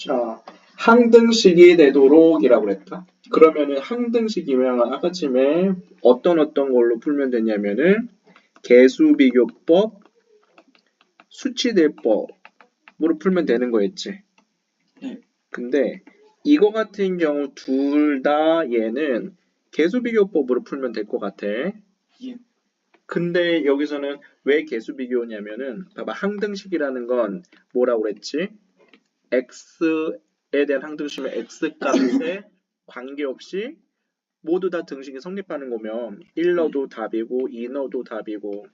자, 항등식이 되도록이라고 그랬다. 그러면은 항등식이면 아까쯤에 어떤 어떤 걸로 풀면 되냐면은 개수비교법, 수치대법으로 풀면 되는 거였지. 네. 근데 이거 같은 경우 둘 다 얘는 개수비교법으로 풀면 될 것 같아. 예. 근데 여기서는 왜 개수비교냐면은 봐봐 항등식이라는 건 뭐라고 그랬지? X에 대한 항등식이면 x 값에 관계없이 모두 다 등식이 성립하는 거면 1 넣어도 답이고 2 넣어도 답이고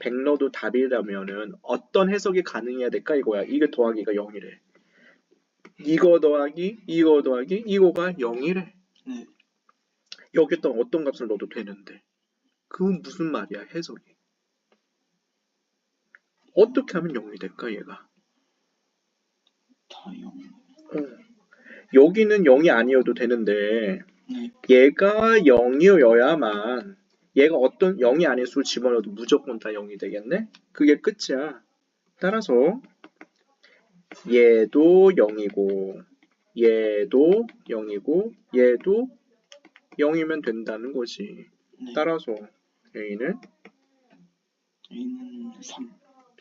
100 넣어도 답이라면은 어떤 해석이 가능해야 될까 이거야. 이게 더하기가 0이래. 이거 더하기 이거 더하기 이거가 0이래. 네. 여기다 어떤 값을 넣어도 되는데 그건 무슨 말이야 해석이 어떻게 하면 0이 될까 얘가 다 0. 어. 여기는 0이 아니어도 되는데 네. 얘가 0이어야만 얘가 어떤 0이 아닌 수 집어넣어도 무조건 다 0이 되겠네 그게 끝이야 따라서 얘도 0이고 얘도 0이고 얘도 0이면 된다는 거지 네. 따라서 A는 A는 3,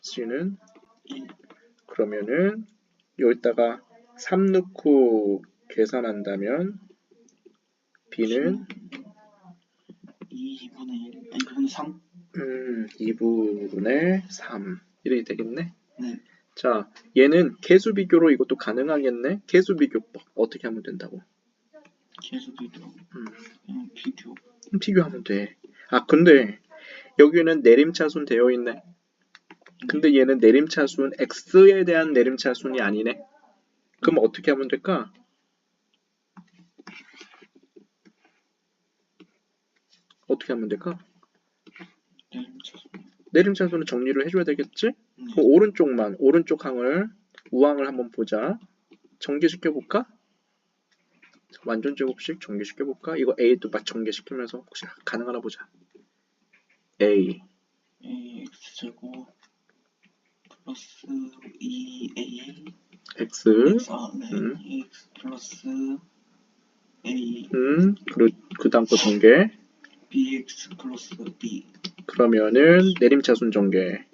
C는 1. 그러면은 여기다가 3 넣고 계산한다면 B는 2분의 1. 아니, 2분의 3. 음, 2분의 3 이렇게 되겠네. 네. 자, 얘는 개수 비교로 이것도 가능하겠네. 개수 비교법 어떻게 하면 된다고? 계속 비교. 음, 그냥 비교. 비교하면 돼. 아, 근데 여기는 내림차순 되어 있네. 근데 얘는 내림차순 x에 대한 내림차순이 아니네. 그럼 어떻게 하면 될까? 어떻게 하면 될까? 내림차순은 정리를 해줘야 되겠지? 네. 그럼 오른쪽만 오른쪽 항을 우항을 한번 보자. 전개시켜 볼까? 완전 제곱식 전개시켜 볼까? 이거 a도 막 전개시키면서 혹시 가능하나 보자. a AX 제곱 플러스 2A x X, 아, 네. 음. AX 플러스 A 음, 그, 그 다음 거 전개. BX 플러스 B 그러면은 내림차순 전개.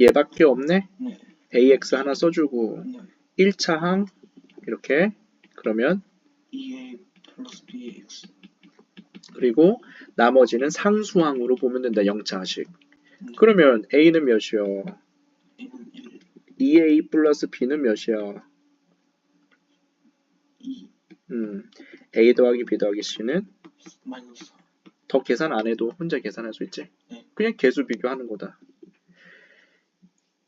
얘밖에 없네? 네. ax 하나 써주고 네. 1차 항 이렇게 그러면 2A 플러스 BX 그리고 나머지는 상수항으로 보면 된다 0차식. 네. 그러면 a는 몇이요? A는 1 2a 플러스 b는 몇이야? 2 음, a 더하기 b 더하기 c는 마이너스 4더 계산 안 해도 혼자 계산할 수 있지. 네. 그냥 개수 비교하는 거다.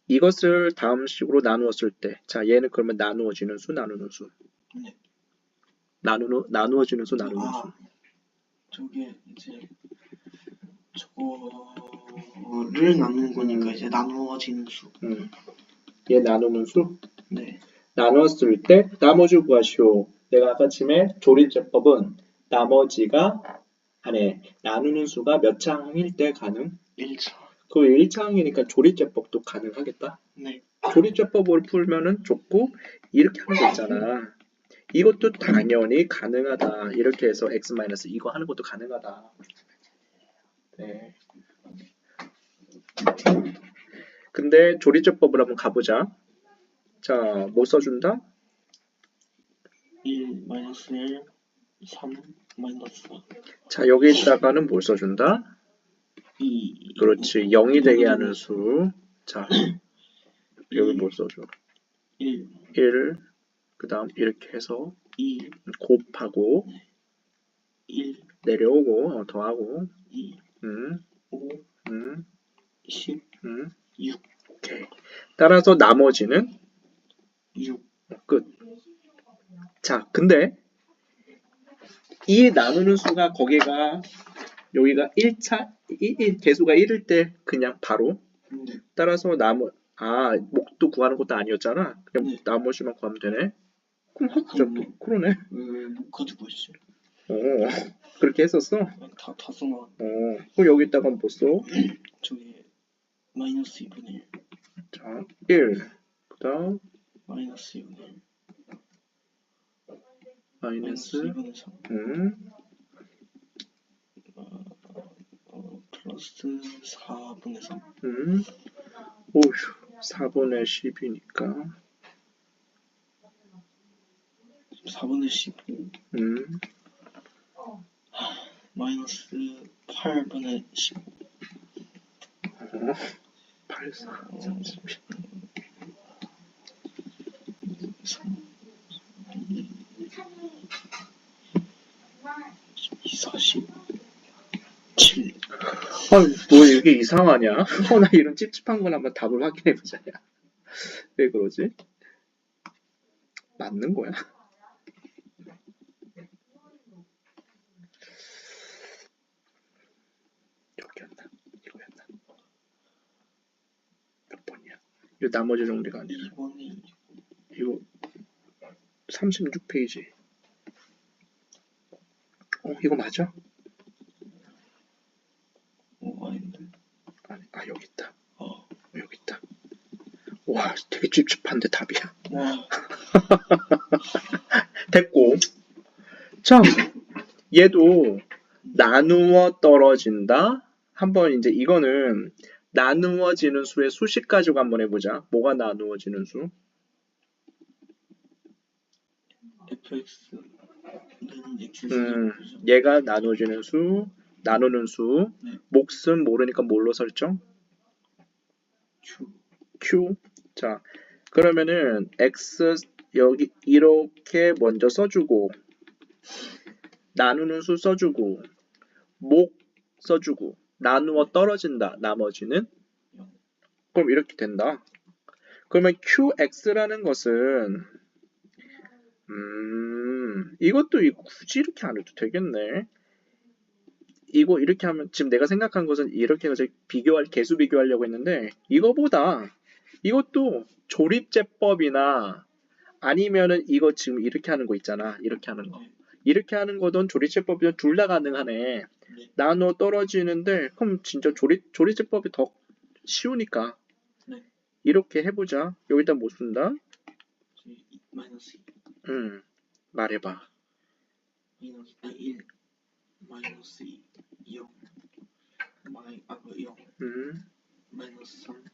이것을 다음 식으로 나누었을 때, 자 얘는 그러면 나누어지는 수, 나누는 수. 네. 나누 나누어지는 수, 나누는 수. 아 저게 이제 저거를 나누는 거니까 이제 나누어지는 수 음. 얘 나누는 수. 네. 나누었을 때 나머지 구하시오. 내가 아까 쯤에 조리제법은 나머지가 아니 나누는 수가 몇 창일 때 가능? 1차 그 1차항이니까 조리제법도 가능하겠다. 네. 조리제법을 풀면은 좋고 이렇게 하는 거 있잖아. 이것도 당연히 가능하다. 이렇게 해서 x 이거 하는 것도 가능하다. 네. 근데 조리제법을 한번 가보자. 자, 뭐 써준다? 1 마이너스 1 3 마이너스 4 자, 여기다가는 뭘 써준다? 2 그렇지. 0이 되게 하는 수. 자, 여기 뭘 써줘? 1 1, 그 다음 이렇게 해서 2 곱하고 1 내려오고 어, 더하고 2 음, 5 음, 10 음. 6 오케이. 따라서 나머지는 6 끝. 자, 근데 이 나누는 수가 거기가 여기가 1차 1, 1 개수가 1일 때 그냥 바로 네. 따라서 나머 아 목도 구하는 것도 아니었잖아. 그냥 네. 나머지만 구하면 되네. 그럼. 그럼요. 그러네. 왜못 가지고 있지? 어 그렇게 했었어. 다, 다 써놔 어 그럼 여기다가 뭐 써? 저기 마이너스 2분의 1 자, 1. 그 다음? 마이너스 2분의 마이너스 2분의 3 음, 어, 플러스 4분의 3 음, 오휴 4분의 10이니까. 4분의 15 음, 마이너스 8분의 15 어, 8, 4, 30 3 2 40 7 아, 뭐 이게 이상하냐? 어, 나 이런 찝찝한 걸 한번 답을 확인해보자, 야. 왜 그러지? 맞는 거야? 여기였나? 이거였나? 몇 번 이야? 이거 나머지 정리가 아니라. 2번이 이거 36페이지. 어, 이거 맞아? 어, 아닌데 아니, 아, 여기 있다. 어. 여기 있다. 와, 되게 찝찝한데 답이야. 와 됐고. 자, 얘도 나누어 떨어진다. 한번 이제 이거는 나누어지는 수의 수식 가지고 한번 해보자. 뭐가 나누어지는 수? fx는 x 음, 얘가 나누어지는 수, 나누는 수. 네. 몫은 모르니까 뭘로 설정? q q. 자, 그러면은 x 여기 이렇게 먼저 써주고 나누는 수 써주고 목 써주고 나누어 떨어진다. 나머지는 그럼 이렇게 된다. 그러면 qx라는 것은 음 이것도 이- 굳이 이렇게 안 해도 되겠네. 이거 이렇게 하면 지금 내가 생각한 것은 이렇게 해서 비교할 개수 비교하려고 했는데 이거보다 이것도 조립제법이나 아니면은 이거 지금 이렇게 하는 거 있잖아. 이렇게 하는 거. 네. 이렇게 하는 거든 조립제법이든 둘 다 가능하네. 네. 나눠 떨어지는데 그럼 진짜 조립 조립제법이 더 쉬우니까 네. 이렇게 해보자. 여기다 뭐 쓴다? 마이너스 2음 말해봐. 마이너스 아, 1 마이너스 2 0 마이 아 0 음 마이너스 3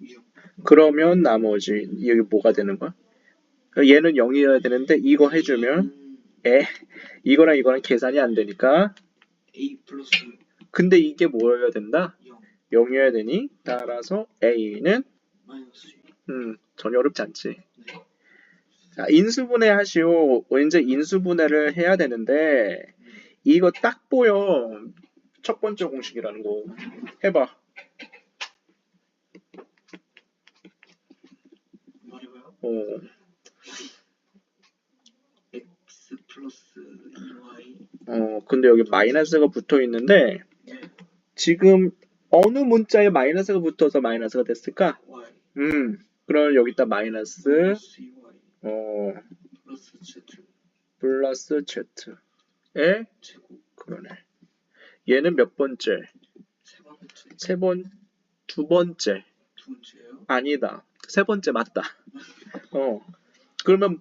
6 그러면 나머지 여기 뭐가 되는 거야? 얘는 0이어야 되는데 이거 해주면 음, 에 이거랑 이거랑 계산이 안 되니까 a 플러스 근데 이게 뭐여야 된다? 0 0이어야 되니 따라서 a는 마이너스 2음 전혀 어렵지 않지. 네. 자, 인수분해 하시오. 이제 인수분해를 해야 되는데 이거 딱 보여. 첫 번째 공식이라는 거. 해봐. 말해봐요 어, x 플러스 2y 어, 근데 여기 마이너스가 붙어 있는데 네. 지금 어느 문자에 마이너스가 붙어서 마이너스가 됐을까? 음, 그럼 여기다 마이너스 마이너스 2y 어 플러스 z z에 그러네. 얘는 몇 번째? 세 번, 두 번째. 아니다. 세 번째 맞다. 어. 그러면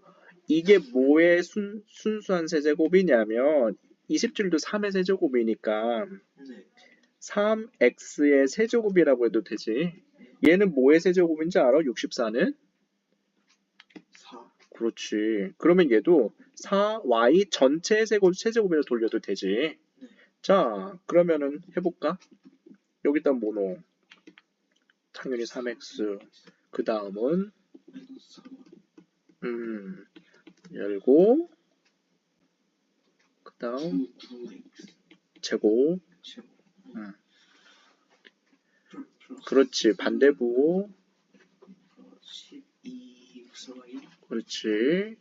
이게 뭐의 순, 순수한 세제곱이냐면 27도 3의 세제곱이니까 네 3x의 세제곱이라고 해도 되지. 얘는 뭐의 세제곱인지 알아? 64는? 4 그렇지. 그러면 얘도 4y 전체 세제곱, 세제곱으로 돌려도 되지. 자, 그러면은 해볼까? 여기다 뭐 넣어? 당연히 3x. 그 다음은 마이너스 4y 음, 열고 그 다음 9 9x 제곱 제곱 응. 플- 플러스 그렇지. 반대부 12 xy 그렇지.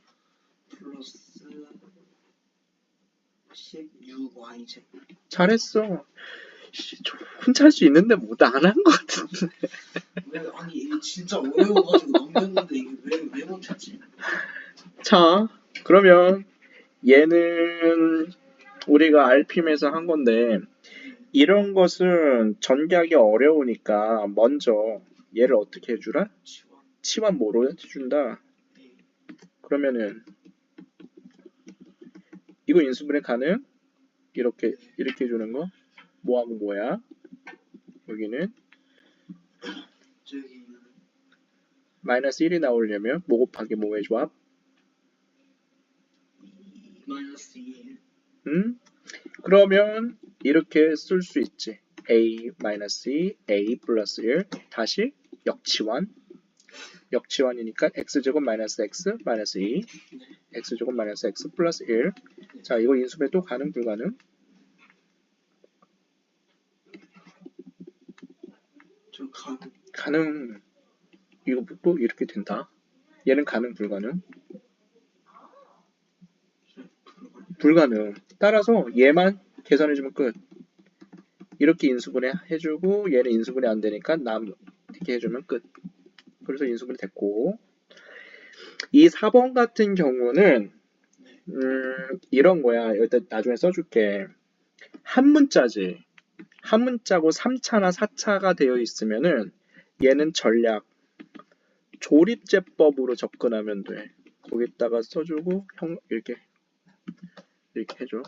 플러스 16y 제곱 잘했어. 혼자 할 수 있는데 뭐도 안한 것 같은데. 왜 아니 이게 진짜 어려워가지고 넘겼는데 이게 왜왜 못했지? 자 그러면 얘는 우리가 RPM에서 한 건데 이런 것은 전개하기 어려우니까 먼저 얘를 어떻게 해주라? 치환 뭐로 해준다? 그러면은 이거 인수분해 가능? 이렇게 이렇게 해주는 거 뭐하고 뭐야? 여기는 마이너스 1이 나오려면 뭐 곱하기 뭐의 조합? 마이너스 2 음? 그러면 이렇게 쓸 수 있지. a 마이너스 2, a 플러스 1 다시 역치환 역치환이니까 x제곱 마이너스 x 마이너스 2 x제곱 마이너스 x 플러스 1 자, 이거 또 가능 불가능? 저 가는 가능 이거 또 이렇게 된다. 얘는 가능 불가능? 불가능. 따라서 얘만 계산해주면 끝. 이렇게 인수분해 해주고 얘는 인수분해 안 되니까 남 이렇게 해주면 끝. 그래서 인수분해 됐고 이 4번 같은 경우는 음, 이런 거야. 여기다 나중에 써줄게. 한 문자지. 한 문자고 3차나 4차가 되어 있으면은 얘는 전략 조립제법으로 접근하면 돼. 거기다가 써주고 형 이렇게 이렇게 해줘.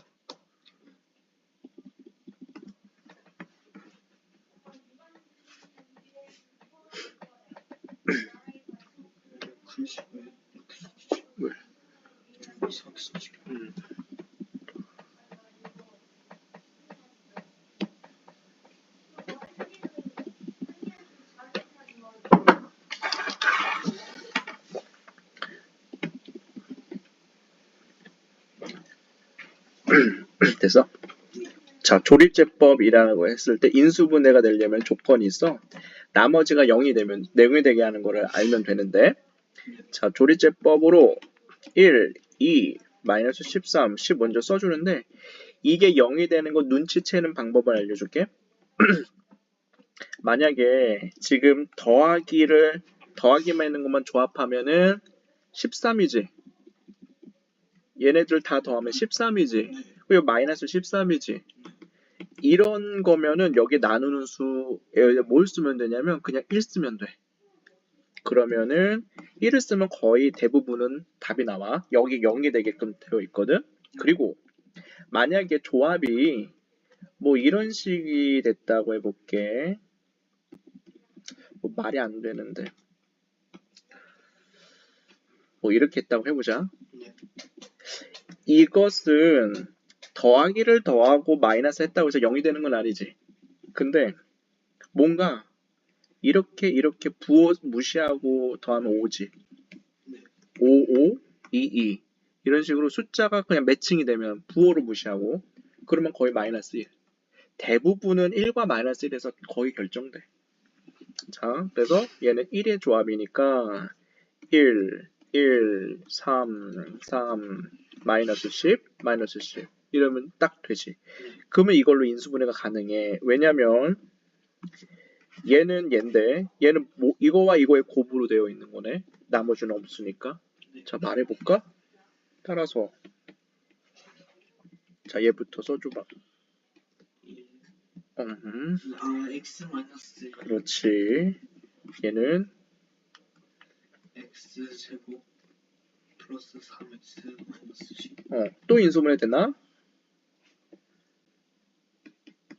왜 왜? 이상하게 써지 음. 됐어? 자, 조립제법이라고 했을 때 인수분해가 되려면 조건이 있어. 나머지가 0이 되면 0이 되게 하는 거를 알면 되는데 자, 조립제법으로 1, 2, 마이너스 13, 10 먼저 써주는데 이게 0이 되는 거 눈치채는 방법을 알려줄게. 만약에 지금 더하기를 더하기만 있는 것만 조합하면은 13이지. 얘네들 다 더하면 13이지. 네. 그리고 마이너스 13이지. 이런 거면은 여기 나누는 수에 뭘 쓰면 되냐면 그냥 1 쓰면 돼. 그러면은 1을 쓰면 거의 대부분은 답이 나와. 여기 0이 되게끔 되어 있거든. 그리고 만약에 조합이 뭐 이런 식이 됐다고 해볼게. 뭐 말이 안 되는데. 뭐 이렇게 했다고 해보자. 네. 이것은 더하기를 더하고 마이너스 했다고 해서 0이 되는 건 아니지. 근데 뭔가 이렇게 이렇게 부호 무시하고 더하면 5지. 네. 5, 5, 2, 2 이런 식으로 숫자가 그냥 매칭이 되면 부호로 무시하고 그러면 거의 마이너스 1. 대부분은 1과 마이너스 1에서 거의 결정돼. 자, 그래서 얘는 1의 조합이니까 1, 1, 3, 3, 마이너스 10, 마이너스 10 이러면 딱 되지. 그러면 이걸로 인수분해가 가능해. 왜냐면 얘는 얘인데 얘는 뭐 이거와 이거의 곱으로 되어 있는 거네. 나머지는 없으니까. 자 말해볼까? 따라서 자 얘부터 써줘봐. 1. 음, 아 그렇지. 얘는 x 제곱 플러스 3x 마이너스 10 어, 또 인수분해 되나? 2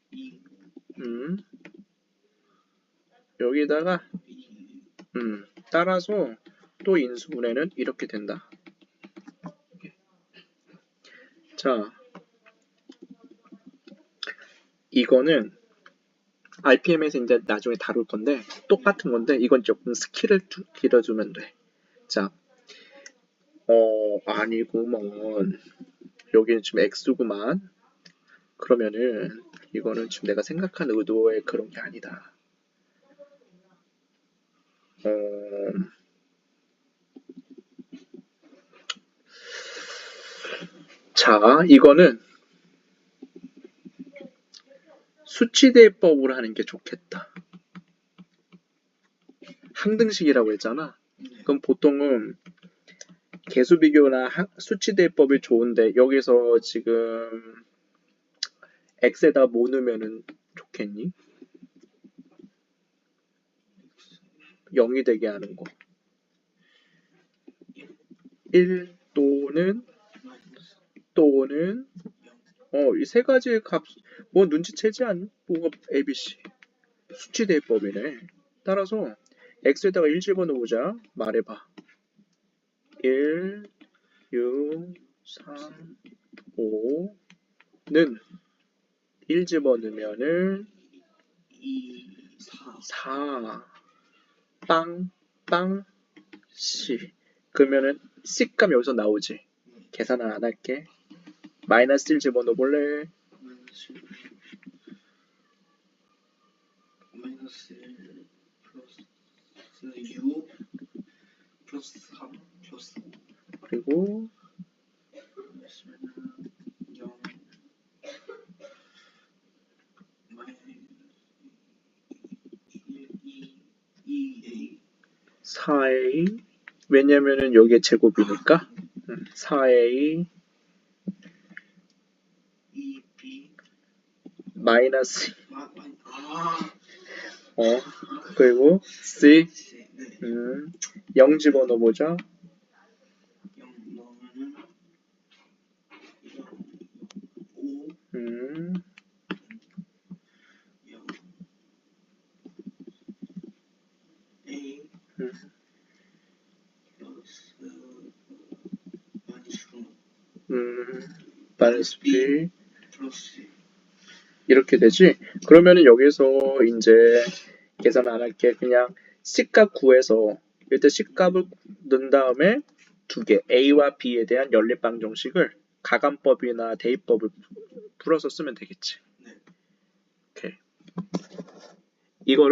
음, 여기다가 2 음, 따라서 또 인수분해는 이렇게 된다. 자, 이거는 RPM에서 이제 나중에 다룰 건데 똑같은 건데 이건 조금 스킬을 두- 길어주면 돼. 자, 어 아니구먼. 여기는 지금 X구만. 그러면은 이거는 지금 내가 생각한 의도의 그런 게 아니다. 어, 자, 이거는 수치대법으로 하는 게 좋겠다. 항등식이라고 했잖아. 네. 그럼 보통은 개수 비교나 하- 수치대법이 좋은데 여기서 지금 x에다 뭐 넣으면은 좋겠니? 0이 되게 하는 거. 1 또는 또는 어, 이 세 가지의 값, 뭐 눈치채지 않? 뭐가 ABC. 수치 대입법이네. 따라서 x에다가 1 집어넣어보자. 말해봐. 1, 6, 3, 5는 1 집어넣으면은 2, 4. 4, 빵, 빵, C. 그러면은 C값 여기서 나오지. 계산을 안 할게. 마이너스 1 집어넣어 볼래? 마이너스 1 마이너스 1 플러스 6 플러스 3 플러스 5 그리고 마이너스 0 마이너스 1 2 2A 4A 왜냐면은 여기에 제곱이니까. 음, 4A 2B 마이너스 아. 어 그리고 C C 네. 음, 0 집어넣어보자 0 넣으면은 5 음, 0 A 음. 음, 이렇게 되지? 그러면은 여기서 이제 계산 안 할게. 그냥 C값 구해서 일단 C값을 넣은 다음에 두 개 A와 B에 대한 연립 방정식을 가감법이나 대입법을 풀어서 쓰면 되겠지